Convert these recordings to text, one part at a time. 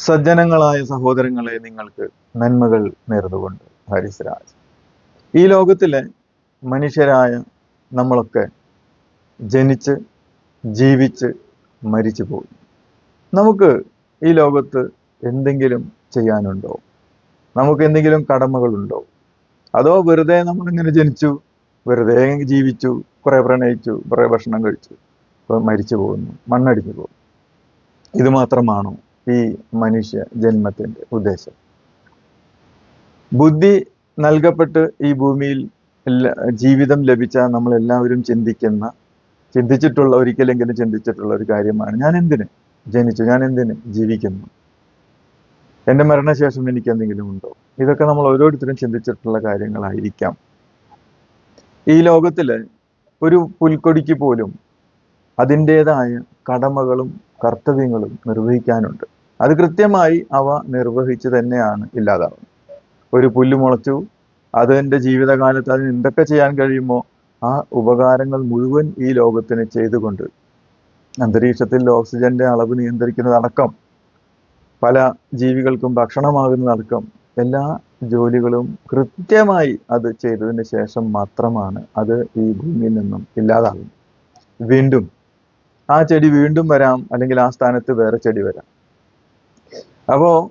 സജ്ജനങ്ങളായ സഹോദരങ്ങളെ നിങ്ങൾക്ക് നന്മകൾ നേർന്നുകൊണ്ട്. ഹാരിസ് രാജ് ഈ ലോകത്തിലെ മനുഷ്യരായ നമ്മളൊക്കെ ജനിച്ച് ജീവിച്ച് മരിച്ചു പോകും നമുക്ക് ഈ ലോകത്ത് എന്തെങ്കിലും ചെയ്യാനുണ്ടോ? നമുക്ക് എന്തെങ്കിലും കടമകളുണ്ടോ? അതോ വെറുതെ നമ്മളിങ്ങനെ ജനിച്ചു വെറുതെ ജീവിച്ചു കുറെ പ്രണയിച്ചു കുറെ ഭക്ഷണം കഴിച്ചു മരിച്ചു പോകുന്നു മണ്ണടിച്ചു പോകുന്നു. ഇത് മാത്രമാണോ ഈ മനുഷ്യ ജന്മത്തിന്റെ ഉദ്ദേശം. ബുദ്ധി നൽകപ്പെട്ട് ഈ ഭൂമിയിൽ ജീവിതം ലഭിച്ച നമ്മളെല്ലാവരും ചിന്തിക്കുന്ന ചിന്തിച്ചിട്ടുള്ള ഒരിക്കലെങ്കിലും ചിന്തിച്ചിട്ടുള്ള ഒരു കാര്യമാണ്. ഞാൻ എന്തിന് ജനിച്ചു? ഞാൻ എന്തിന് ജീവിക്കുന്നു? എന്റെ മരണശേഷം എനിക്ക് എന്തെങ്കിലും ഉണ്ടോ? ഇതൊക്കെ നമ്മൾ ഓരോരുത്തരും ചിന്തിച്ചിട്ടുള്ള കാര്യങ്ങളായിരിക്കാം. ഈ ലോകത്തിൽ ഒരു പുൽക്കൊടിക്ക് പോലും അതിന്റേതായ കടമകളും കർത്തവ്യങ്ങളും നിർവഹിക്കാനുണ്ട്. അത് കൃത്യമായി അവ നിർവഹിച്ച് തന്നെയാണ് ഇല്ലാതാവുന്നത്. ഒരു പുല്ല് മുളച്ചു അതിന്റെ ജീവിതകാലത്ത് അതിന് എന്തൊക്കെ ചെയ്യാൻ കഴിയുമോ ആ ഉപകാരങ്ങൾ മുഴുവൻ ഈ ലോകത്തിന് ചെയ്തുകൊണ്ട് അന്തരീക്ഷത്തിൽ ഓക്സിജന്റെ അളവ് നിയന്ത്രിക്കുന്നതടക്കം പല ജീവികൾക്കും ഭക്ഷണമാകുന്നതടക്കം എല്ലാ ജോലികളും കൃത്യമായി അത് ചെയ്തതിന് ശേഷം മാത്രമാണ് അത് ഈ ഭൂമിയിൽ നിന്നും ഇല്ലാതാകുന്നത് വീണ്ടും ആ ചെടി വീണ്ടും വരാം അല്ലെങ്കിൽ ആ സ്ഥാനത്ത് വേറെ ചെടി വരാം. അപ്പോ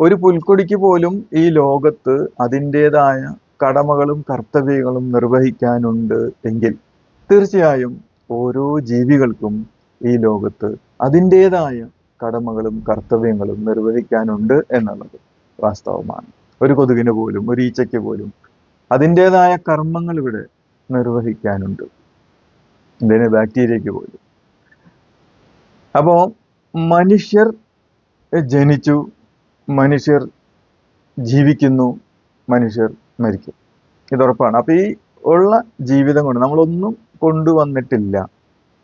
ഒരു പുൽക്കൊടിക്ക് പോലും ഈ ലോകത്ത് അതിന്റെതായ കടമകളും കർത്തവ്യങ്ങളും നിർവഹിക്കാനുണ്ട് എങ്കിൽ തീർച്ചയായും ഓരോ ജീവികൾക്കും ഈ ലോകത്ത് അതിന്റെതായ കടമകളും കർത്തവ്യങ്ങളും നിർവഹിക്കാനുണ്ട് എന്നുള്ളത് വാസ്തവമാണ്. ഒരു കൊതുകിന് പോലും ഒരു ഈച്ചയ്ക്ക് പോലും അതിന്റെതായ കർമ്മങ്ങൾ ഇവിടെ നിർവഹിക്കാനുണ്ട്. എന്തിന്? ബാക്ടീരിയയ്ക്ക് പോലും. അപ്പോ മനുഷ്യർ ജനിച്ചു മനുഷ്യർ ജീവിക്കുന്നു മനുഷ്യർ മരിക്കും. ഇതുറപ്പാണ്. അപ്പൊ ഈ ഉള്ള ജീവിതം കൊണ്ട് നമ്മളൊന്നും കൊണ്ടുവന്നിട്ടില്ല.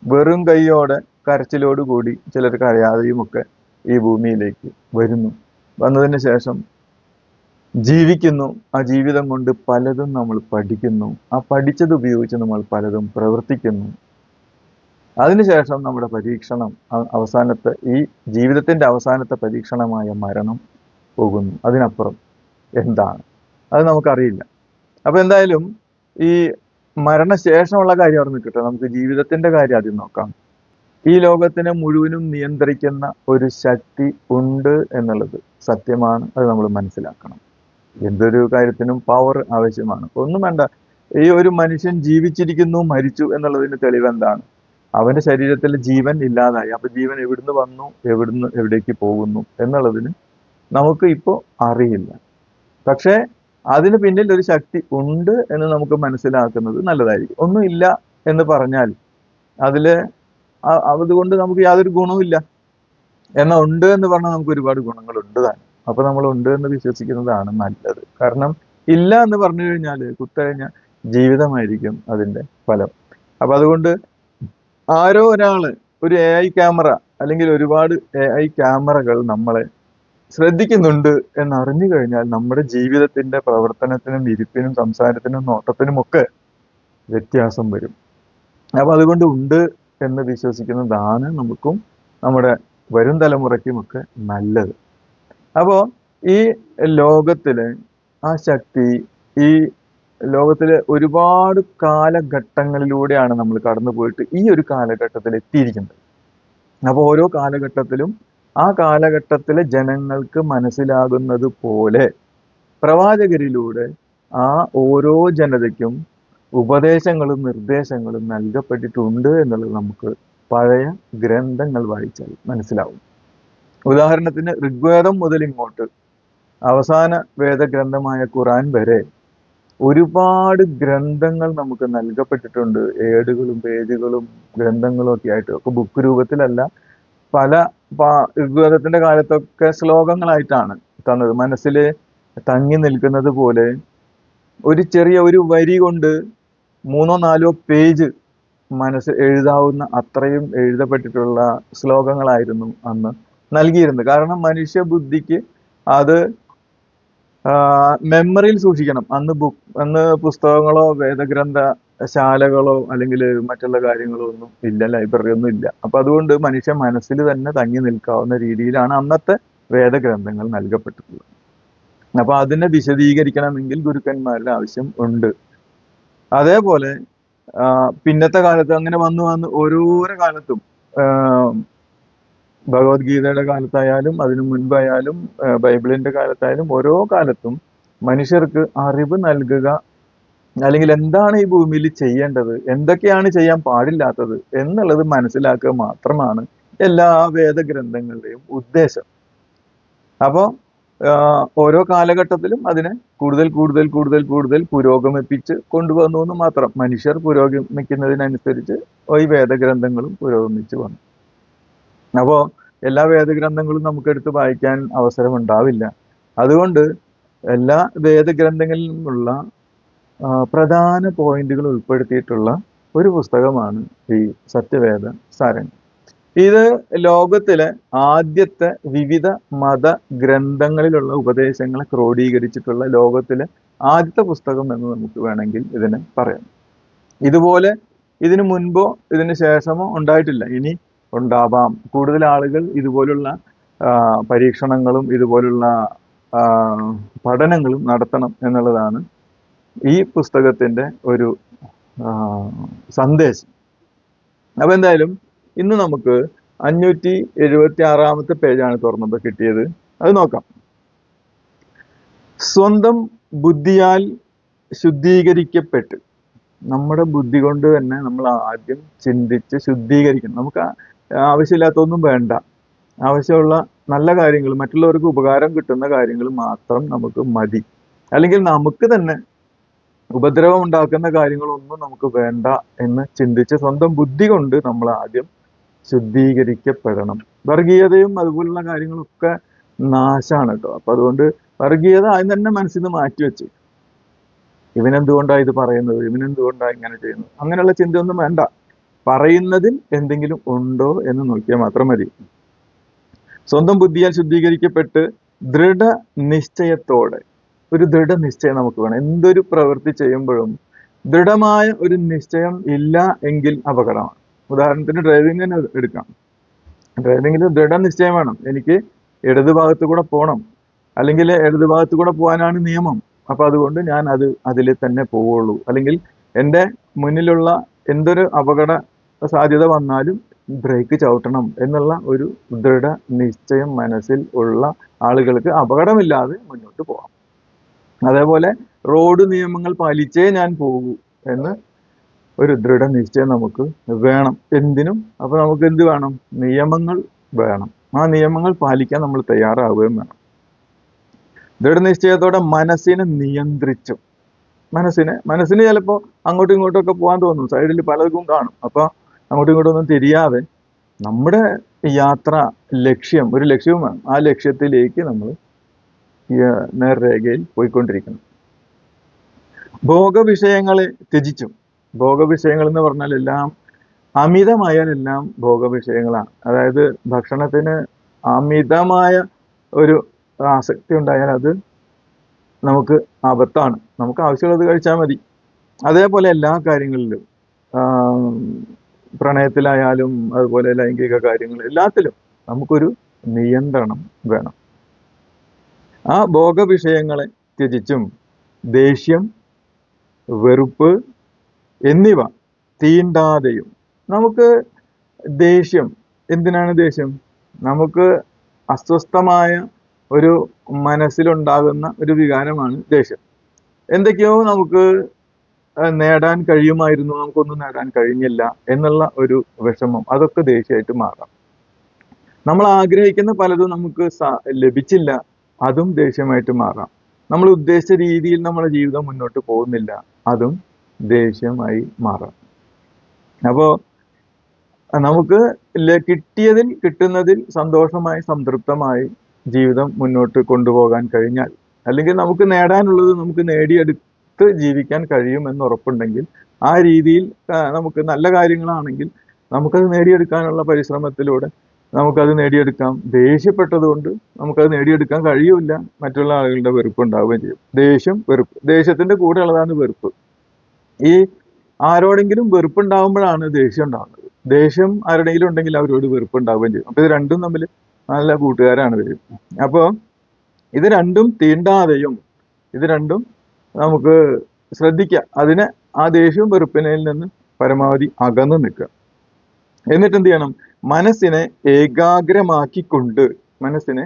വെറും കൈയോടെ കരച്ചിലോട് കൂടി ചിലർ കരയാതെയും ഒക്കെ ഈ ഭൂമിയിലേക്ക് വരുന്നു. വന്നതിന് ശേഷം ജീവിക്കുന്നു. ആ ജീവിതം കൊണ്ട് പലതും നമ്മൾ പഠിക്കുന്നു. ആ പഠിച്ചത് ഉപയോഗിച്ച് നമ്മൾ പലതും പ്രവർത്തിക്കുന്നു. അതിനുശേഷം നമ്മുടെ പരീക്ഷണം അവസാനത്തെ ഈ ജീവിതത്തിന്റെ അവസാനത്തെ പരീക്ഷണമായ മരണം പോകുന്നു. അതിനപ്പുറം എന്താണ്? അത് നമുക്കറിയില്ല. അപ്പോൾ എന്തായാലും ഈ മരണശേഷമുള്ള കാര്യം അവിടെ നിൽക്കട്ടെ. നമുക്ക് ജീവിതത്തിന്റെ കാര്യം ആദ്യം നോക്കാം. ഈ ലോകത്തിനെ മുഴുവനും നിയന്ത്രിക്കുന്ന ഒരു ശക്തി ഉണ്ട് എന്നുള്ളത് സത്യമാണ്. അത് നമ്മൾ മനസ്സിലാക്കണം. എന്തൊരു കാര്യത്തിനും പവർ ആവശ്യമാണ്. ഒന്നും വേണ്ട. ഈ ഒരു മനുഷ്യൻ ജീവിച്ചിരിക്കുന്നു മരിച്ചു എന്നുള്ളതിന് തെളിവ് എന്താണ്? അവന്റെ ശരീരത്തിൽ ജീവൻ ഇല്ലാതായി. അപ്പൊ ജീവൻ എവിടുന്ന് വന്നു? എവിടുന്ന് എവിടേക്ക് പോകുന്നു? എന്നുള്ളതിന് നമുക്ക് ഇപ്പോൾ അറിയില്ല. പക്ഷേ അതിന് പിന്നിൽ ഒരു ശക്തി ഉണ്ട് എന്ന് നമുക്ക് മനസ്സിലാക്കുന്നത് നല്ലതായിരിക്കും. ഒന്നുമില്ല എന്ന് പറഞ്ഞാൽ അതിൽ അതുകൊണ്ട് നമുക്ക് യാതൊരു ഗുണവുമില്ല എന്നാൽ ഉണ്ട് എന്ന് പറഞ്ഞാൽ നമുക്ക് ഒരുപാട് ഗുണങ്ങളുണ്ട് താനും അപ്പൊ നമ്മൾ ഉണ്ട് എന്ന് വിശ്വസിക്കുന്നതാണ് നല്ലത്. കാരണം ഇല്ല എന്ന് പറഞ്ഞു കഴിഞ്ഞാൽ കുത്തഴിഞ്ഞ ജീവിതമായിരിക്കും അതിന്റെ ഫലം. അപ്പൊ അതുകൊണ്ട് ആരോ ഒരാൾ ഒരു എ ഐ ക്യാമറ അല്ലെങ്കിൽ ഒരുപാട് എ ഐ ക്യാമറകൾ നമ്മളെ ശ്രദ്ധിക്കുന്നുണ്ട് എന്ന് അറിഞ്ഞു കഴിഞ്ഞാൽ നമ്മുടെ ജീവിതത്തിന്റെ പ്രവർത്തനത്തിനും ഇരിപ്പിനും സംസാരത്തിനും നോട്ടത്തിനും ഒക്കെ വ്യത്യാസം വരും. അപ്പൊ അതുകൊണ്ട് ഉണ്ട് എന്ന് വിശ്വസിക്കുന്നതാണ് നമുക്കും നമ്മുടെ വരും തലമുറയ്ക്കും ഒക്കെ നല്ലത്. അപ്പോ ഈ ലോകത്തിലെ ആ ശക്തി ഈ ലോകത്തിലെ ഒരുപാട് കാലഘട്ടങ്ങളിലൂടെയാണ് നമ്മൾ കടന്നു പോയിട്ട് ഈ ഒരു കാലഘട്ടത്തിൽ എത്തിയിരിക്കുന്നത്. അപ്പോൾ ഓരോ കാലഘട്ടത്തിലും ആ കാലഘട്ടത്തിലെ ജനങ്ങൾക്ക് മനസ്സിലാകുന്നത് പോലെ പ്രവാചകരിലൂടെ ആ ഓരോ ജനതയ്ക്കും ഉപദേശങ്ങളും നിർദ്ദേശങ്ങളും നൽകപ്പെട്ടിട്ടുണ്ട് എന്നുള്ളത് നമുക്ക് പഴയ ഗ്രന്ഥങ്ങൾ വായിച്ചാൽ മനസ്സിലാവും. ഉദാഹരണത്തിന് ഋഗ്വേദം മുതൽ ഇങ്ങോട്ട് അവസാന വേദഗ്രന്ഥമായ ഖുറാൻ വരെ ഒരുപാട് ഗ്രന്ഥങ്ങൾ നമുക്ക് നൽകപ്പെട്ടിട്ടുണ്ട്. ഏടുകളും പേജുകളും ഗ്രന്ഥങ്ങളും ഒക്കെ ആയിട്ട്. ഒക്കെ ബുക്ക് രൂപത്തിലല്ല. പല ഋഗ്വേദത്തിന്റെ കാലത്തൊക്കെ ശ്ലോകങ്ങളായിട്ടാണ് തന്നത്. മനസ്സിൽ തങ്ങി നിൽക്കുന്നത് പോലെ ഒരു ചെറിയ ഒരു വരി കൊണ്ട് മൂന്നോ നാലോ പേജ് മനസ്സ് എഴുതാവുന്ന അത്രയും എഴുതപ്പെട്ടിട്ടുള്ള ശ്ലോകങ്ങളായിരുന്നു അന്ന് നൽകിയിരുന്നത്. കാരണം മനുഷ്യ ബുദ്ധിക്ക് അത് മെമ്മറിയിൽ സൂക്ഷിക്കണം. അന്ന് ബുക്ക് അന്ന് പുസ്തകങ്ങളോ വേദഗ്രന്ഥ ശാലകളോ അല്ലെങ്കിൽ മറ്റുള്ള കാര്യങ്ങളോ ഒന്നും ഇല്ല ലൈബ്രറി ഒന്നും ഇല്ല. അപ്പൊ അതുകൊണ്ട് മനുഷ്യ മനസ്സിൽ തന്നെ തങ്ങി നിൽക്കാവുന്ന രീതിയിലാണ് അന്നത്തെ വേദഗ്രന്ഥങ്ങൾ നൽകപ്പെട്ടിട്ടുള്ളത്. അപ്പൊ അതിനെ വിശദീകരിക്കണമെങ്കിൽ ഗുരുക്കന്മാരുടെ ആവശ്യം ഉണ്ട്. അതേപോലെ പിന്നത്തെ കാലത്ത് അങ്ങനെ വന്നു വന്ന് ഓരോരോ കാലത്തും ഭഗവത്ഗീതയുടെ കാലത്തായാലും അതിനു മുൻപായാലും ബൈബിളിന്റെ കാലത്തായാലും ഓരോ കാലത്തും മനുഷ്യർക്ക് അറിവ് നൽകുക അല്ലെങ്കിൽ എന്താണ് ഈ ഭൂമിയിൽ ചെയ്യേണ്ടത് എന്തൊക്കെയാണ് ചെയ്യാൻ പാടില്ലാത്തത് എന്നുള്ളത് മനസ്സിലാക്കുക മാത്രമാണ് എല്ലാ വേദഗ്രന്ഥങ്ങളുടെയും ഉദ്ദേശം. അപ്പോൾ ഓരോ കാലഘട്ടത്തിലും അതിനെ കൂടുതൽ കൂടുതൽ കൂടുതൽ കൂടുതൽ പുരോഗമിപ്പിച്ച് കൊണ്ടുവന്നു എന്ന് മാത്രം മനുഷ്യർ പുരോഗമിക്കുന്നതിനനുസരിച്ച് ഈ വേദഗ്രന്ഥങ്ങളും പുരോഗമിച്ചു വന്നു. അപ്പോൾ എല്ലാ വേദഗ്രന്ഥങ്ങളും നമുക്ക് എടുത്ത് വായിക്കാൻ അവസരം ഉണ്ടാവില്ല അതുകൊണ്ട് എല്ലാ വേദഗ്രന്ഥങ്ങളിലുമുള്ള പ്രധാന പോയിന്റുകൾ ഉൾപ്പെടുത്തിയിട്ടുള്ള ഒരു പുസ്തകമാണ് ഈ സത്യവേദ സാരംഗം. ഇത് ലോകത്തിലെ ആദ്യത്തെ വിവിധ മത ഗ്രന്ഥങ്ങളിലുള്ള ഉപദേശങ്ങളെ ക്രോഡീകരിച്ചിട്ടുള്ള ലോകത്തിലെ ആദ്യത്തെ പുസ്തകം എന്ന് നമുക്ക് വേണമെങ്കിൽ ഇതിനെ പറയാം. ഇതുപോലെ ഇതിനു മുൻപോ ഇതിനു ശേഷമോ ഉണ്ടായിട്ടില്ല. ഇനി ഉണ്ടാവാം. കൂടുതൽ ആളുകൾ ഇതുപോലുള്ള പരീക്ഷണങ്ങളും ഇതുപോലുള്ള പഠനങ്ങളും നടത്തണം എന്നുള്ളതാണ് ഈ പുസ്തകത്തിന്റെ ഒരു സന്ദേശം. അപ്പോൾ എന്തായാലും ഇന്ന് നമുക്ക് അഞ്ഞൂറ്റി എഴുപത്തി ആറാമത്തെ പേജാണ് തുറന്നപ്പോൾ കിട്ടിയത്. അത് നോക്കാം. സ്വന്തം ബുദ്ധിയാൽ ശുദ്ധീകരിക്കപ്പെട്ട്. നമ്മുടെ ബുദ്ധി കൊണ്ട് തന്നെ നമ്മൾ ആദ്യം ചിന്തിച്ച് ശുദ്ധീകരിക്കണം. നമുക്ക് ആവശ്യമില്ലാത്തൊന്നും വേണ്ട. ആവശ്യമുള്ള നല്ല കാര്യങ്ങൾ മറ്റുള്ളവർക്ക് ഉപകാരം കിട്ടുന്ന കാര്യങ്ങൾ മാത്രം നമുക്ക് മതി. അല്ലെങ്കിൽ നമുക്ക് തന്നെ ഉപദ്രവം ഉണ്ടാക്കുന്ന കാര്യങ്ങളൊന്നും നമുക്ക് വേണ്ട എന്ന് ചിന്തിച്ച് സ്വന്തം ബുദ്ധി കൊണ്ട് നമ്മൾ ആദ്യം ശുദ്ധീകരിക്കപ്പെടണം. വർഗീയതയും അതുപോലുള്ള കാര്യങ്ങളൊക്കെ നാശാണ് കേട്ടോ. അപ്പൊ അതുകൊണ്ട് വർഗീയത ആദ്യം തന്നെ മനസ്സിൽ നിന്ന് മാറ്റിവെച്ചു ഇവനെന്തുകൊണ്ടാണ് ഇവനെന്തുകൊണ്ടാ ഇത് പറയുന്നത്? ഇവനെന്തുകൊണ്ടാണ് ഇങ്ങനെ ചെയ്യുന്നത്? അങ്ങനെയുള്ള ചിന്തയൊന്നും വേണ്ട. പറയുന്നതിൽ എന്തെങ്കിലും ഉണ്ടോ എന്ന് നോക്കിയാൽ മാത്രം മതി. സ്വന്തം ബുദ്ധിയാൽ ശുദ്ധീകരിക്കപ്പെട്ട് ദൃഢ നിശ്ചയത്തോടെ ഒരു ദൃഢ നിശ്ചയം നമുക്ക് വേണം. എന്തൊരു പ്രവൃത്തി ചെയ്യുമ്പോഴും ദൃഢമായ ഒരു നിശ്ചയം ഇല്ല എങ്കിൽ അപകടമാണ്. ഉദാഹരണത്തിന് ഡ്രൈവിംഗ് തന്നെ എടുക്കാം. ഡ്രൈവിംഗിൽ ദൃഢനിശ്ചയം വേണം. എനിക്ക് ഇടതു ഭാഗത്ത് കൂടെ പോകണം അല്ലെങ്കിൽ ഇടതു ഭാഗത്ത് കൂടെ പോകാനാണ് നിയമം. അപ്പൊ അതുകൊണ്ട് ഞാൻ അത് അതിൽ തന്നെ പോവുള്ളൂ. അല്ലെങ്കിൽ എന്റെ മുന്നിലുള്ള എന്തൊരു അപകട സാധ്യത വന്നാലും ബ്രേക്ക് ചവിട്ടണം എന്നുള്ള ഒരു ദൃഢ നിശ്ചയം മനസ്സിൽ ഉള്ള ആളുകൾക്ക് അപകടമില്ലാതെ മുന്നോട്ട് പോകാം. അതേപോലെ റോഡ് നിയമങ്ങൾ പാലിച്ചേ ഞാൻ പോകൂ എന്ന് ഒരു ദൃഢ നിശ്ചയം നമുക്ക് വേണം. എന്തിനും? അപ്പൊ നമുക്ക് എന്ത് വേണം? നിയമങ്ങൾ വേണം. ആ നിയമങ്ങൾ പാലിക്കാൻ നമ്മൾ തയ്യാറാവുകയും വേണം. ദൃഢനിശ്ചയത്തോടെ മനസ്സിനെ നിയന്ത്രിച്ചു. മനസ്സിനെ മനസ്സിന് ചിലപ്പോൾ അങ്ങോട്ടും ഇങ്ങോട്ടും ഒക്കെ പോകാൻ തോന്നും. സൈഡിൽ പലർക്കും കാണും. അപ്പൊ അങ്ങോട്ടും ഇങ്ങോട്ടും ഒന്നും തിരിയാതെ നമ്മുടെ യാത്ര ലക്ഷ്യം ഒരു ലക്ഷ്യവും ആ ലക്ഷ്യത്തിലേക്ക് നമ്മൾ നേർരേഖയിൽ പോയിക്കൊണ്ടിരിക്കണം ഭോഗവിഷയങ്ങളെ ത്യജിച്ചും. ഭോഗവിഷയങ്ങൾ എന്ന് പറഞ്ഞാൽ എല്ലാം അമിതമായാൽ എല്ലാം ഭോഗവിഷയങ്ങളാണ്. അതായത് ഭക്ഷണത്തിന് അമിതമായ ഒരു ആസക്തി ഉണ്ടായാൽ അത് നമുക്ക് ആപത്താണ്. നമുക്ക് ആവശ്യമുള്ളത് കഴിച്ചാൽ മതി. അതേപോലെ എല്ലാ കാര്യങ്ങളിലും പ്രണയത്തിലായാലും അതുപോലെ ലൈംഗിക കാര്യങ്ങൾ എല്ലാത്തിലും നമുക്കൊരു നിയന്ത്രണം വേണം. ആ ഭോഗവിഷയങ്ങളെ ത്യജിച്ചും ദേഷ്യം വെറുപ്പ് എന്നിവ തീണ്ടാതെയും നമുക്ക് ദേഷ്യം എന്തിനാണ് ദേഷ്യം? നമുക്ക് അസ്വസ്ഥമായ ഒരു മനസ്സിലുണ്ടാകുന്ന ഒരു വികാരമാണ് ദേഷ്യം. എന്തൊക്കെയോ നമുക്ക് നേടാൻ കഴിയുമായിരുന്നു നമുക്കൊന്നും നേടാൻ കഴിഞ്ഞില്ല എന്നുള്ള ഒരു വിഷമം. അതൊക്കെ ദേഷ്യമായിട്ട് മാറാം. നമ്മൾ ആഗ്രഹിക്കുന്ന പലതും നമുക്ക് ലഭിച്ചില്ല അതും ദേഷ്യമായിട്ട് മാറാം. നമ്മൾ ഉദ്ദേശിച്ച രീതിയിൽ നമ്മുടെ ജീവിതം മുന്നോട്ട് പോകുന്നില്ല അതും ദേഷ്യമായി മാറാം. അപ്പോ നമുക്ക് കിട്ടിയതിൽ കിട്ടുന്നതിൽ സന്തോഷമായി സംതൃപ്തമായി ജീവിതം മുന്നോട്ട് കൊണ്ടുപോകാൻ കഴിഞ്ഞാൽ അല്ലെങ്കിൽ നമുക്ക് നേടാനുള്ളത് നമുക്ക് നേടിയെടുത്ത് ജീവിക്കാൻ കഴിയുമെന്ന് ഉറപ്പുണ്ടെങ്കിൽ ആ രീതിയിൽ നമുക്ക് നല്ല കാര്യങ്ങളാണെങ്കിൽ നമുക്കത് നേടിയെടുക്കാനുള്ള പരിശ്രമത്തിലൂടെ നമുക്കത് നേടിയെടുക്കാം. ദേഷ്യപ്പെട്ടത് കൊണ്ട് നമുക്കത് നേടിയെടുക്കാൻ കഴിയൂല മറ്റുള്ള ആളുകളുടെ വെറുപ്പ് ഉണ്ടാവുകയും ചെയ്യും. ദേഷ്യം വെറുപ്പ്. ദേഷ്യത്തിന്റെ കൂടെ ഉള്ളതാണ് വെറുപ്പ്. ഈ ആരോടെങ്കിലും വെറുപ്പുണ്ടാകുമ്പോഴാണ് ദേഷ്യം ഉണ്ടാകുന്നത് ദേഷ്യം ആരുടെങ്കിലും ഉണ്ടെങ്കിൽ അവരോട് വെറുപ്പ് ഉണ്ടാവുകയും ചെയ്യും. അപ്പൊ ഇത് രണ്ടും തമ്മിൽ നല്ല കൂട്ടുകാരാണ് വരും അപ്പോൾ ഇത് രണ്ടും തീണ്ടാതെയും ഇത് രണ്ടും നമുക്ക് ശ്രദ്ധിക്കാം. അതിനെ ആ ദേഷ്യവും വെറുപ്പിനയിൽ നിന്ന് പരമാവധി അകന്നു നിൽക്കുക. എന്നിട്ട് എന്ത് ചെയ്യണം മനസ്സിനെ ഏകാഗ്രമാക്കിക്കൊണ്ട് മനസ്സിനെ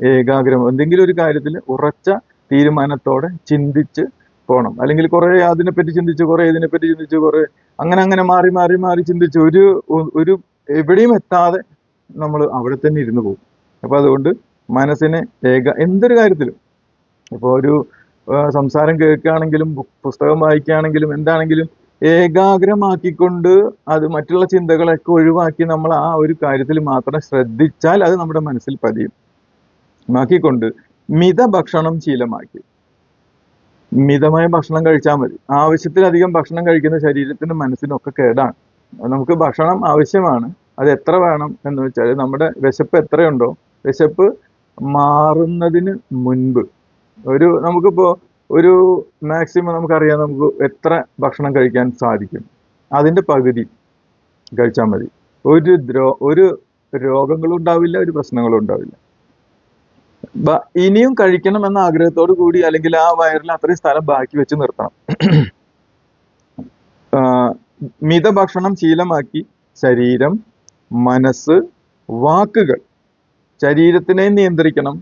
ഏകാഗ്രം എന്തെങ്കിലും ഒരു കാര്യത്തിൽ ഉറച്ച തീരുമാനത്തോടെ ചിന്തിച്ച് പോകണം അല്ലെങ്കിൽ കുറെ അതിനെപ്പറ്റി ചിന്തിച്ച് കുറെ ഇതിനെപ്പറ്റി ചിന്തിച്ച് കുറെ അങ്ങനെ അങ്ങനെ മാറി മാറി മാറി ചിന്തിച്ച് ഒരു ഒരു എവിടെയും എത്താതെ നമ്മൾ അവിടെ തന്നെ ഇരുന്ന് പോകും. അപ്പൊ അതുകൊണ്ട് മനസ്സിനെ ഏക എന്തൊരു കാര്യത്തിലും. ഇപ്പോൾ ഒരു സംസാരം കേൾക്കുകയാണെങ്കിലും പുസ്തകം വായിക്കുകയാണെങ്കിലും എന്താണെങ്കിലും ഏകാഗ്രമാക്കിക്കൊണ്ട് അത് മറ്റുള്ള ചിന്തകളൊക്കെ ഒഴിവാക്കി നമ്മൾ ആ ഒരു കാര്യത്തിൽ മാത്രം ശ്രദ്ധിച്ചാൽ അത് നമ്മുടെ മനസ്സിൽ പതിയും. മാക്കിക്കൊണ്ട് മിത ഭക്ഷണം ശീലമാക്കി. മിതമായ ഭക്ഷണം കഴിച്ചാൽ മതി. ആവശ്യത്തിലധികം ഭക്ഷണം കഴിക്കുന്ന ശരീരത്തിനും മനസ്സിനും ഒക്കെ കേടാണ്. നമുക്ക് ഭക്ഷണം ആവശ്യമാണ്. അത് എത്ര വേണം എന്ന് വെച്ചാൽ നമ്മുടെ വിശപ്പ് എത്രയുണ്ടോ വിശപ്പ് മാറുന്നതിന് മുൻപ് ഒരു നമുക്കിപ്പോ ഒരു മാക്സിമം നമുക്കറിയാം നമുക്ക് എത്ര ഭക്ഷണം കഴിക്കാൻ സാധിക്കും. അതിന്റെ പകുതി കഴിച്ചാൽ മതി. ഒരു ദ്രോ ഒരു രോഗങ്ങളും ഉണ്ടാവില്ല ഒരു പ്രശ്നങ്ങളും ഉണ്ടാവില്ല. ഇനിയും കഴിക്കണം എന്ന ആഗ്രഹത്തോടു കൂടി അല്ലെങ്കിൽ ആ വയറിൽ അത്രയും സ്ഥലം ബാക്കി വെച്ച് നിർത്തണം. മിതഭക്ഷണം ശീലമാക്കി ശരീരം മനസ്സ് വാക്കുകൾ. ശരീരത്തിനെ നിയന്ത്രിക്കണം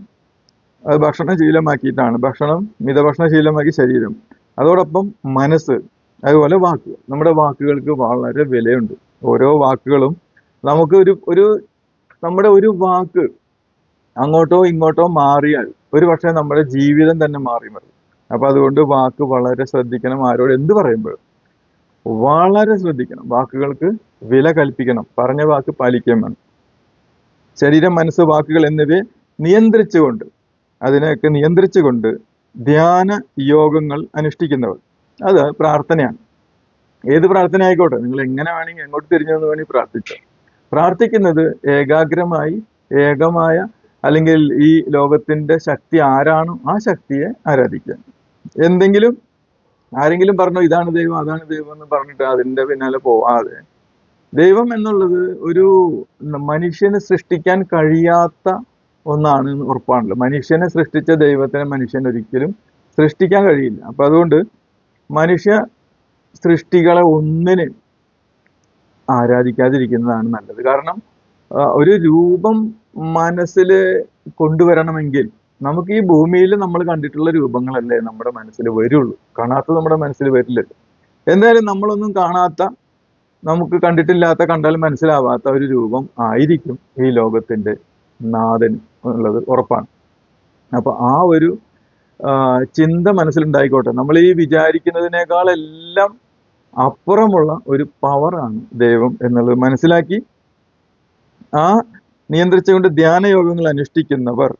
അത് ഭക്ഷണം ശീലമാക്കിയിട്ടാണ്. ഭക്ഷണം മിതഭക്ഷണ ശീലമാക്കി ശരീരം. അതോടൊപ്പം മനസ്സ് അതുപോലെ വാക്കുകൾ നമ്മുടെ വാക്കുകൾക്ക് വളരെ വിലയുണ്ട്. ഓരോ വാക്കുകളും നമുക്ക് ഒരു ഒരു നമ്മുടെ ഒരു വാക്ക് അങ്ങോട്ടോ ഇങ്ങോട്ടോ മാറിയാൽ ഒരു പക്ഷേ നമ്മുടെ ജീവിതം തന്നെ മാറി മതി. അപ്പൊ അതുകൊണ്ട് വാക്ക് വളരെ ശ്രദ്ധിക്കണം ആരോട് എന്ത് പറയുമ്പോഴും. വളരെ ശ്രദ്ധിക്കണം. വാക്കുകൾക്ക് വില കൽപ്പിക്കണം. പറഞ്ഞ വാക്ക് പാലിക്കുകയും വേണം. ശരീരം മനസ്സ് വാക്കുകൾ എന്നിവയെ നിയന്ത്രിച്ചുകൊണ്ട് അതിനെയൊക്കെ നിയന്ത്രിച്ചുകൊണ്ട് ധ്യാന യോഗങ്ങൾ അനുഷ്ഠിക്കുന്നവർ. അത് പ്രാർത്ഥനയാണ്. ഏത് പ്രാർത്ഥന ആയിക്കോട്ടെ? നിങ്ങൾ എങ്ങനെ വേണമെങ്കിൽ എങ്ങോട്ട് തിരിഞ്ഞു എന്ന് വേണമെങ്കിൽ പ്രാർത്ഥിക്കാം. പ്രാർത്ഥിക്കുന്നത് ഏകാഗ്രമായി ഏകമായ അല്ലെങ്കിൽ ഈ ലോകത്തിന്റെ ശക്തി ആരാണോ ആ ശക്തിയെ ആരാധിക്കുക. എന്തെങ്കിലും ആരെങ്കിലും പറഞ്ഞു ഇതാണ് ദൈവം അതാണ് ദൈവം എന്ന് പറഞ്ഞിട്ട് അതിന്റെ പിന്നാലെ പോവാതെ. ദൈവം എന്നുള്ളത് ഒരു മനുഷ്യന് സൃഷ്ടിക്കാൻ കഴിയാത്ത ഒന്നാണ് ഉറപ്പാണല്ലോ. മനുഷ്യനെ സൃഷ്ടിച്ച ദൈവത്തിനെ മനുഷ്യൻ ഒരിക്കലും സൃഷ്ടിക്കാൻ കഴിയില്ല. അപ്പൊ അതുകൊണ്ട് മനുഷ്യ സൃഷ്ടികളെ ഒന്നിന് ആരാധിക്കാതിരിക്കുന്നതാണ് നല്ലത്. കാരണം ഒരു രൂപം മനസ്സിൽ കൊണ്ടുവരണമെങ്കിൽ നമുക്ക് ഈ ഭൂമിയിൽ നമ്മൾ കണ്ടിട്ടുള്ള രൂപങ്ങളല്ലേ നമ്മുടെ മനസ്സിൽ വരുള്ളൂ. കാണാത്ത നമ്മുടെ മനസ്സിൽ വരില്ലല്ലോ. എന്തായാലും നമ്മളൊന്നും കാണാത്ത നമുക്ക് കണ്ടിട്ടില്ലാത്ത കണ്ടാൽ മനസ്സിലാവാത്ത ഒരു രൂപം ആയിരിക്കും ഈ ലോകത്തിന്റെ നാഥൻ എന്നുള്ളത് ഉറപ്പാണ്. അപ്പോൾ ആ ഒരു ചിന്ത മനസ്സിലുണ്ടായിക്കോട്ടെ. നമ്മൾ ഈ വിചാരിക്കുന്നതിനേക്കാൾ എല്ലാം അപ്പുറമുള്ള ഒരു പവറാണ് ദൈവം എന്നുള്ളത് മനസ്സിലാക്കി ആ നിയന്ത്രിച്ചുകൊണ്ട് ധ്യാനയോഗങ്ങൾ അനുഷ്ഠിക്കുന്നവർ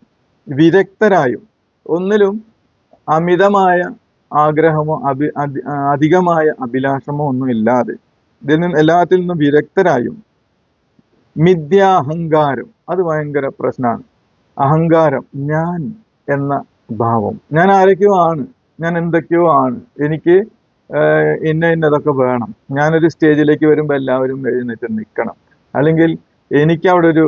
വിദഗ്ധരായും ഒന്നിലും അമിതമായ ആഗ്രഹമോ അഭി അധികമായ അഭിലാഷമോ ഒന്നും ഇല്ലാതെ ഇതിൽ നിന്ന് എല്ലാത്തിൽ നിന്നും വിദഗ്ധരായും മിഥ്യാഹങ്കാരം അത് ഭയങ്കര പ്രശ്നമാണ്. അഹങ്കാരം ഞാൻ എന്ന ഭാവം. ഞാൻ ആരൊക്കെയോ ആണ്. ഞാൻ എന്തൊക്കെയോ ആണ്. എനിക്ക് ഇന്ന ഇന്നതൊക്കെ വേണം. ഞാനൊരു സ്റ്റേജിലേക്ക് വരുമ്പോൾ എല്ലാവരും എഴുന്നേറ്റ് നിൽക്കണം അല്ലെങ്കിൽ എനിക്ക് അവിടെ ഒരു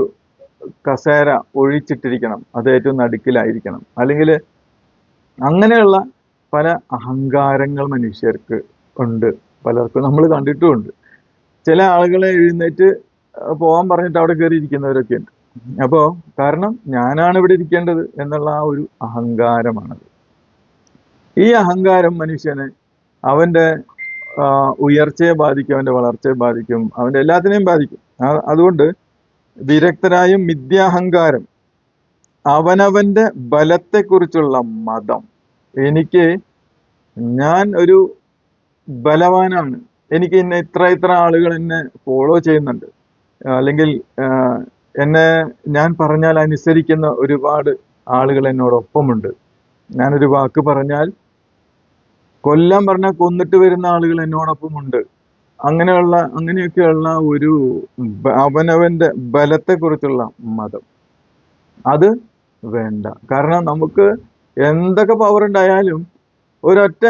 കസേര ഒഴിച്ചിട്ടിരിക്കണം. അത് ഏറ്റവും നടുക്കിലായിരിക്കണം. അല്ലെങ്കിൽ അങ്ങനെയുള്ള പല അഹങ്കാരങ്ങൾ മനുഷ്യർക്ക് ഉണ്ട്. പലർക്കും നമ്മൾ കണ്ടിട്ടുമുണ്ട്. ചില ആളുകളെ എഴുന്നേറ്റ് പോകാൻ പറഞ്ഞിട്ട് അവിടെ കയറി ഇരിക്കുന്നവരൊക്കെ ഉണ്ട്. അപ്പോ കാരണം ഞാനാണ് ഇവിടെ ഇരിക്കേണ്ടത് എന്നുള്ള ആ ഒരു അഹങ്കാരമാണത്. ഈ അഹങ്കാരം മനുഷ്യനെ അവന്റെ ഉയർച്ചയെ ബാധിക്കും അവന്റെ വളർച്ചയെ ബാധിക്കും അവന്റെ എല്ലാത്തിനെയും ബാധിക്കും. അതുകൊണ്ട് വിരക്തരായും മിഥ്യാഹങ്കാരം അവനവന്റെ ബലത്തെക്കുറിച്ചുള്ള മതം. എനിക്ക് ഞാൻ ഒരു ബലവാനാണ്. എനിക്ക് ഇന്ന ഇത്ര ഇത്ര ആളുകൾ എന്നെ ഫോളോ ചെയ്യുന്നുണ്ട്. അല്ലെങ്കിൽ എന്നെ ഞാൻ പറഞ്ഞാൽ അനുസരിക്കുന്ന ഒരുപാട് ആളുകൾ എന്നോടൊപ്പമുണ്ട്. ഞാനൊരു വാക്ക് പറഞ്ഞാൽ കൊല്ലം പറഞ്ഞാൽ കൊന്നിട്ട് വരുന്ന ആളുകൾ എന്നോടൊപ്പമുണ്ട്. അങ്ങനെയുള്ള അങ്ങനെയൊക്കെയുള്ള ഒരു അവനവന്റെ ബലത്തെക്കുറിച്ചുള്ള മതം. അത് വേണ്ട. കാരണം നമുക്ക് എന്തൊക്കെ പവർ ഉണ്ടായാലും ഒരൊറ്റ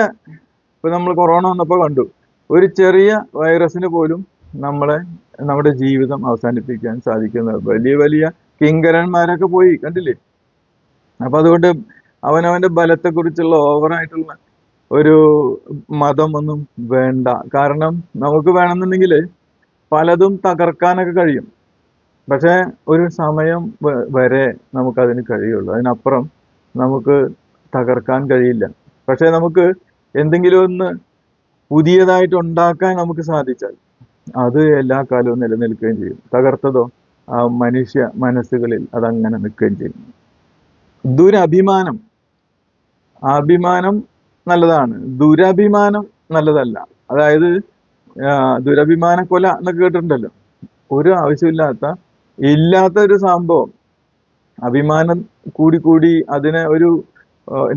ഇപ്പൊ നമ്മൾ കൊറോണ വന്നപ്പോൾ കണ്ടു ഒരു ചെറിയ വൈറസിന് പോലും നമ്മളെ നമ്മുടെ ജീവിതം അവസാനിപ്പിക്കാൻ സാധിക്കുന്ന വലിയ വലിയ കിങ്കരന്മാരൊക്കെ പോയി കണ്ടില്ലേ? അപ്പൊ അതുകൊണ്ട് അവനവന്റെ ബലത്തെക്കുറിച്ചുള്ള ഓവറായിട്ടുള്ള ഒരു മതം ഒന്നും വേണ്ട. കാരണം നമുക്ക് വേണമെന്നുണ്ടെങ്കിൽ പലതും തകർക്കാനൊക്കെ കഴിയും. പക്ഷേ ഒരു സമയം വരെ നമുക്കതിന് കഴിയുള്ളൂ. അതിനപ്പുറം നമുക്ക് തകർക്കാൻ കഴിയില്ല. പക്ഷേ നമുക്ക് എന്തെങ്കിലും ഒന്ന് പുതിയതായിട്ട് ഉണ്ടാക്കാൻ നമുക്ക് സാധിച്ചാൽ അത് എല്ലാ കാലവും നിലനിൽക്കുകയും ചെയ്യും. തകർത്തതോ ആ മനുഷ്യ മനസ്സുകളിൽ അതങ്ങനെ നിൽക്കുകയും ചെയ്യും. ദുരഭിമാനം. അഭിമാനം നല്ലതാണ്. ദുരഭിമാനം നല്ലതല്ല. അതായത് ദുരഭിമാന കൊല എന്നൊക്കെ കേട്ടിട്ടുണ്ടല്ലോ. ഒരു ആവശ്യമില്ലാത്ത ഇല്ലാത്ത ഒരു സംഭവം. അഭിമാനം കൂടി കൂടി അതിനെ ഒരു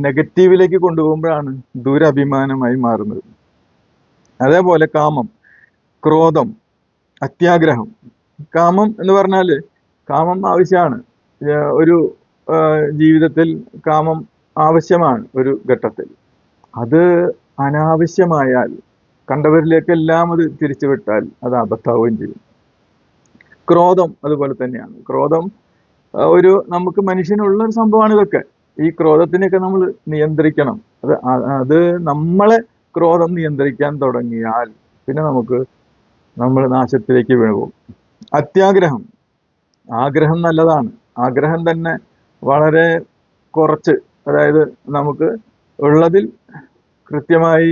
നെഗറ്റീവിലേക്ക് കൊണ്ടുപോകുമ്പോഴാണ് ദുരഭിമാനമായി മാറുന്നത്. അതേപോലെ കാമം. ക്രോധം അത്യാഗ്രഹം കാമം എന്ന് പറഞ്ഞാൽ കാമം ആവശ്യമാണ്. ഒരു ജീവിതത്തിൽ കാമം ആവശ്യമാണ് ഒരു ഘട്ടത്തിൽ. അത് അനാവശ്യമായാൽ കണ്ടവരിലേക്കെല്ലാം അത് തിരിച്ചു വിട്ടാൽ അത് അബദ്ധാവുകയും ചെയ്യും. ക്രോധം അതുപോലെ തന്നെയാണ്. ക്രോധം ഒരു നമുക്ക് മനുഷ്യനുള്ള ഒരു സംഭവമാണ് ഇതൊക്കെ. ഈ ക്രോധത്തിനെയൊക്കെ നമ്മൾ നിയന്ത്രിക്കണം. അത് അത് നമ്മളെ ക്രോധം നിയന്ത്രിക്കാൻ തുടങ്ങിയാൽ പിന്നെ നമുക്ക് നമ്മൾ നാശത്തിലേക്ക് വീണുപോകും. അത്യാഗ്രഹം. ആഗ്രഹം നല്ലതാണ്. ആഗ്രഹം തന്നെ വളരെ കുറച്ച് അതായത് നമുക്ക് ഉള്ളതിൽ കൃത്യമായി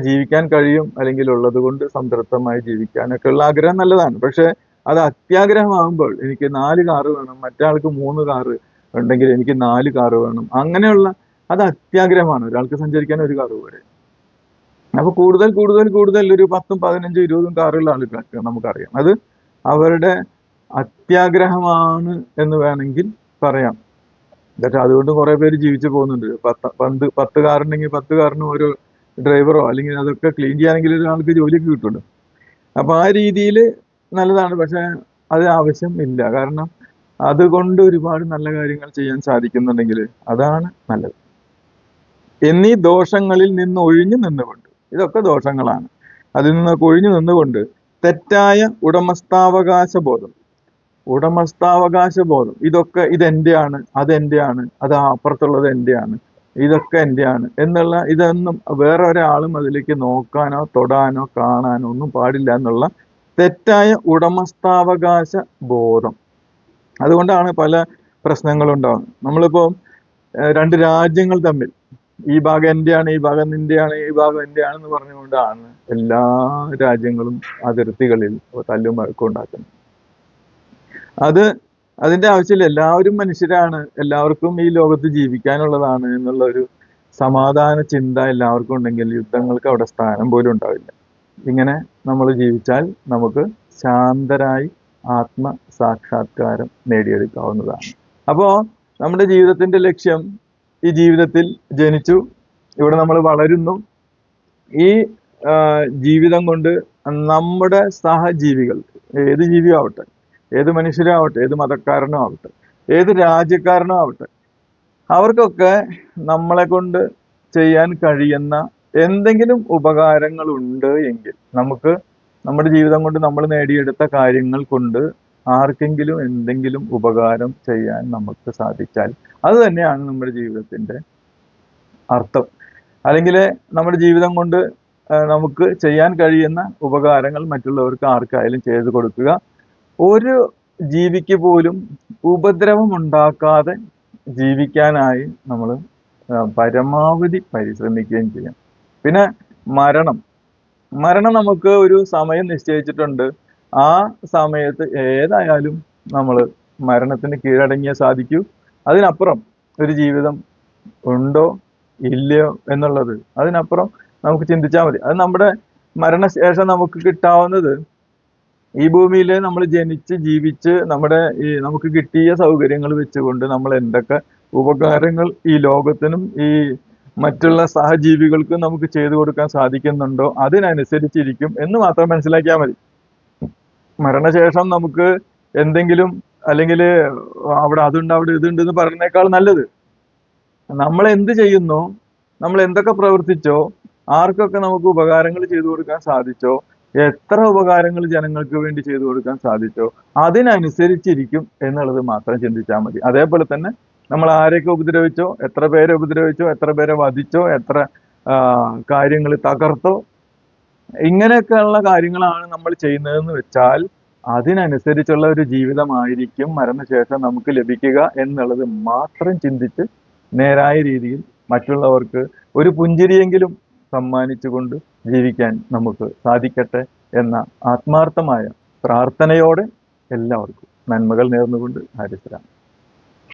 ജീവിക്കാൻ കഴിയും അല്ലെങ്കിൽ ഉള്ളത് കൊണ്ട് സംതൃപ്തമായി ജീവിക്കാനൊക്കെ ഉള്ള ആഗ്രഹം നല്ലതാണ്. പക്ഷേ അത് അത്യാഗ്രഹമാകുമ്പോൾ എനിക്ക് നാല് കാറ് വേണം മറ്റാൾക്ക് മൂന്ന് കാറ് ഉണ്ടെങ്കിൽ എനിക്ക് നാല് കാറ് വേണം അങ്ങനെയുള്ള അത് അത്യാഗ്രഹമാണ്. ഒരാൾക്ക് സഞ്ചരിക്കാൻ ഒരു കാറ് പോരെ അപ്പൊ കൂടുതൽ കൂടുതൽ കൂടുതൽ ഒരു പത്തും പതിനഞ്ചും ഇരുപതും കാറുള്ള ആളുകൾക്ക് നമുക്കറിയാം. അത് അവരുടെ അത്യാഗ്രഹമാണ് എന്ന് വേണമെങ്കിൽ പറയാം. എന്നിട്ട് അതുകൊണ്ട് കുറെ പേര് ജീവിച്ചു പോകുന്നുണ്ട്. പത്ത് പന്ത് പത്ത് കാറുണ്ടെങ്കിൽ പത്ത് കാറിന് ഒരു ഡ്രൈവറോ അല്ലെങ്കിൽ അതൊക്കെ ക്ലീൻ ചെയ്യാനെങ്കിൽ ഒരാൾക്ക് ജോലിയൊക്കെ കിട്ടുമല്ലോ. അപ്പൊ ആ രീതിയിൽ നല്ലതാണ്. പക്ഷെ അത് ആവശ്യം ഇല്ല. കാരണം അതുകൊണ്ട് ഒരുപാട് നല്ല കാര്യങ്ങൾ ചെയ്യാൻ സാധിക്കുന്നുണ്ടെങ്കിൽ അതാണ് നല്ലത്. എന്നീ ദോഷങ്ങളിൽ നിന്ന് ഒഴിഞ്ഞു നിന്നുകൊണ്ട് ഇതൊക്കെ ദോഷങ്ങളാണ്. അതിൽ നിന്നൊക്കെ ഒഴിഞ്ഞു നിന്നുകൊണ്ട് തെറ്റായ ഉടമസ്ഥാവകാശ ബോധം ഉടമസ്ഥാവകാശ ബോധം ഇതൊക്കെ ഇതെന്റെയാണ് അതെന്റെയാണ് അത് അപ്പുറത്തുള്ളത് എന്റെയാണ് ഇതൊക്കെ എന്റെയാണ് എന്നുള്ള ഇതൊന്നും വേറെ ഒരാളും അതിലേക്ക് നോക്കാനോ തൊടാനോ കാണാനോ ഒന്നും പാടില്ല എന്നുള്ള തെറ്റായ ഉടമസ്ഥാവകാശ ബോധം അതുകൊണ്ടാണ് പല പ്രശ്നങ്ങളും ഉണ്ടാകുന്നത് നമ്മളിപ്പോ രണ്ട് രാജ്യങ്ങൾ തമ്മിൽ ഈ ഭാഗം എന്റെയാണ് ഈ ഭാഗം നിന്റെയാണ് ഈ ഭാഗം എന്റെയാണെന്ന് പറഞ്ഞുകൊണ്ടാണ് എല്ലാ രാജ്യങ്ങളും അതിർത്തികളിൽ തല്ലും വഴക്കും ഉണ്ടാക്കുന്നത്. അത് അതിന്റെ ആവശ്യമില്ല. എല്ലാവരും മനുഷ്യരാണ്. എല്ലാവർക്കും ഈ ലോകത്ത് ജീവിക്കാനുള്ളതാണ് എന്നുള്ള ഒരു സമാധാന ചിന്ത എല്ലാവർക്കും ഉണ്ടെങ്കിൽ യുദ്ധങ്ങൾക്ക് അവിടെ സ്ഥാനം പോലും ഉണ്ടാവില്ല. ഇങ്ങനെ നമ്മൾ ജീവിച്ചാൽ നമുക്ക് ശാന്തരായി ആത്മ സാക്ഷാത്കാരം നേടിയെടുക്കാവുന്നതാണ്. അപ്പോ നമ്മുടെ ജീവിതത്തിന്റെ ലക്ഷ്യം ഈ ജീവിതത്തിൽ ജനിച്ചു. ഇവിടെ നമ്മൾ വളരുന്നു. ഈ ജീവിതം കൊണ്ട് നമ്മുടെ സഹജീവികൾ ഏത് ജീവിയാവട്ടെ ഏത് മനുഷ്യരും ആവട്ടെ ഏത് മതക്കാരനും ആവട്ടെ ഏത് രാജ്യക്കാരനും ആവട്ടെ അവർക്കൊക്കെ നമ്മളെ കൊണ്ട് ചെയ്യാൻ കഴിയുന്ന എന്തെങ്കിലും ഉപകാരങ്ങൾ ഉണ്ട് എങ്കിൽ നമുക്ക് നമ്മുടെ ജീവിതം കൊണ്ട് നമ്മൾ നേടിയെടുത്ത കാര്യങ്ങൾ കൊണ്ട് ആർക്കെങ്കിലും എന്തെങ്കിലും ഉപകാരം ചെയ്യാൻ നമുക്ക് സാധിച്ചാൽ അത് തന്നെയാണ് നമ്മുടെ ജീവിതത്തിന്റെ അർത്ഥം. അല്ലെങ്കിൽ നമ്മുടെ ജീവിതം കൊണ്ട് നമുക്ക് ചെയ്യാൻ കഴിയുന്ന ഉപകാരങ്ങൾ മറ്റുള്ളവർക്ക് ആർക്കായാലും ചെയ്തു കൊടുക്കുക. ഒരു ജീവിക്ക് പോലും ഉപദ്രവം ഉണ്ടാക്കാതെ ജീവിക്കാനായി നമ്മൾ പരമാവധി പരിശ്രമിക്കുകയും ചെയ്യാം. പിന്നെ മരണം. മരണം നമുക്ക് ഒരു സമയം നിശ്ചയിച്ചിട്ടുണ്ട്. ആ സമയത്ത് ഏതായാലും നമ്മൾ മരണത്തിന് കീഴടങ്ങിയേ സാധിക്കൂ. അതിനപ്പുറം ഒരു ജീവിതം ഉണ്ടോ ഇല്ലയോ എന്നുള്ളത് അതിനപ്പുറം നമുക്ക് ചിന്തിച്ചാൽ മതി. അത് നമ്മുടെ മരണശേഷം നമുക്ക് കിട്ടാവുന്നത് ഈ ഭൂമിയിൽ നമ്മൾ ജനിച്ച് ജീവിച്ച് നമ്മുടെ ഈ നമുക്ക് കിട്ടിയ സൗകര്യങ്ങൾ വെച്ചുകൊണ്ട് നമ്മൾ എന്തൊക്കെ ഉപകാരങ്ങൾ ഈ ലോകത്തിനും ഈ മറ്റുള്ള സഹജീവികൾക്കും നമുക്ക് ചെയ്തു കൊടുക്കാൻ സാധിക്കുന്നുണ്ടോ അതിനനുസരിച്ചിരിക്കും എന്ന് മാത്രം മനസ്സിലാക്കിയാൽ മതി. മരണശേഷം നമുക്ക് എന്തെങ്കിലും അല്ലെങ്കിൽ അവിടെ അതുണ്ട് അവിടെ ഇതുണ്ട് എന്ന് പറയുന്നേക്കാൾ നല്ലത്. നമ്മൾ എന്ത് ചെയ്യുന്നു? നമ്മൾ എന്തൊക്കെ പ്രവർത്തിച്ചോ? ആർക്കൊക്കെ നമുക്ക് ഉപകാരങ്ങൾ ചെയ്തു കൊടുക്കാൻ സാധിച്ചോ? എത്ര ഉപകാരങ്ങൾ ജനങ്ങൾക്ക് വേണ്ടി ചെയ്തു കൊടുക്കാൻ സാധിച്ചോ? അതിനനുസരിച്ചിരിക്കും എന്നുള്ളത് മാത്രം ചിന്തിച്ചാൽ മതി. അതേപോലെ തന്നെ നമ്മൾ ആരെയൊക്കെ ഉപദ്രവിച്ചോ? എത്ര പേരെ ഉപദ്രവിച്ചോ? എത്ര പേരെ വധിച്ചോ? എത്ര കാര്യങ്ങൾ തകർത്തോ? ഇങ്ങനെയൊക്കെയുള്ള കാര്യങ്ങളാണ് നമ്മൾ ചെയ്യുന്നതെന്ന് വെച്ചാൽ അതിനനുസരിച്ചുള്ള ഒരു ജീവിതമായിരിക്കും മരണശേഷം നമുക്ക് ലഭിക്കുക എന്നുള്ളത് മാത്രം ചിന്തിച്ച് നേരായ രീതിയിൽ മറ്റുള്ളവർക്ക് ഒരു പുഞ്ചിരിയെങ്കിലും സമ്മാനിച്ചുകൊണ്ട് ജീവിക്കാൻ നമുക്ക് സാധിക്കട്ടെ എന്ന ആത്മാർത്ഥമായ പ്രാർത്ഥനയോടെ എല്ലാവർക്കും നന്മകൾ നേർന്നുകൊണ്ട് ഹരിശ്രാം